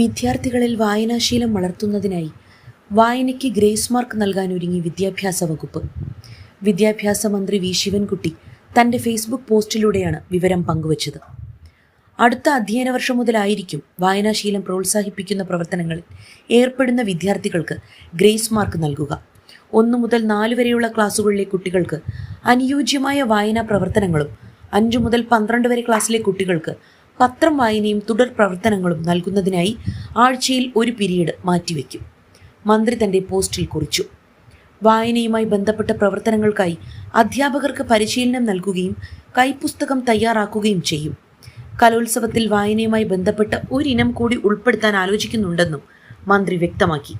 വിദ്യാർത്ഥികളിൽ വായനാശീലം വളർത്തുന്നതിനായി വായനയ്ക്ക് grace mark നൽകാനൊരുങ്ങി വിദ്യാഭ്യാസ വകുപ്പ്. വിദ്യാഭ്യാസ മന്ത്രി വി. ശിവൻകുട്ടി തന്റെ ഫേസ്ബുക്ക് പോസ്റ്റിലൂടെയാണ് വിവരം പങ്കുവച്ചത്. അടുത്ത അധ്യയന വർഷം മുതലായിരിക്കും വായനാശീലം പ്രോത്സാഹിപ്പിക്കുന്ന പ്രവർത്തനങ്ങളിൽ ഏർപ്പെടുന്ന വിദ്യാർത്ഥികൾക്ക് ഗ്രേസ് മാർക്ക് നൽകുക. ഒന്നു മുതൽ നാല് വരെയുള്ള ക്ലാസ്സുകളിലെ കുട്ടികൾക്ക് അനുയോജ്യമായ വായനാ പ്രവർത്തനങ്ങളും അഞ്ചു മുതൽ പന്ത്രണ്ട് വരെ ക്ലാസ്സിലെ കുട്ടികൾക്ക് പത്രം വായനയും തുടർ പ്രവർത്തനങ്ങളും നൽകുന്നതിനായി ആഴ്ചയിൽ ഒരു പിരീഡ് മാറ്റിവെക്കും. മന്ത്രി തന്റെ പോസ്റ്റിൽ കുറിച്ചു. വായനയുമായി ബന്ധപ്പെട്ട പ്രവർത്തനങ്ങൾക്കായി അധ്യാപകർക്ക് പരിശീലനം നൽകുകയും കൈപ്പുസ്തകം തയ്യാറാക്കുകയും ചെയ്യും. കലോത്സവത്തിൽ വായനയുമായി ബന്ധപ്പെട്ട ഒരിനം കൂടി ഉൾപ്പെടുത്താൻ ആലോചിക്കുന്നുണ്ടെന്നും മന്ത്രി വ്യക്തമാക്കി.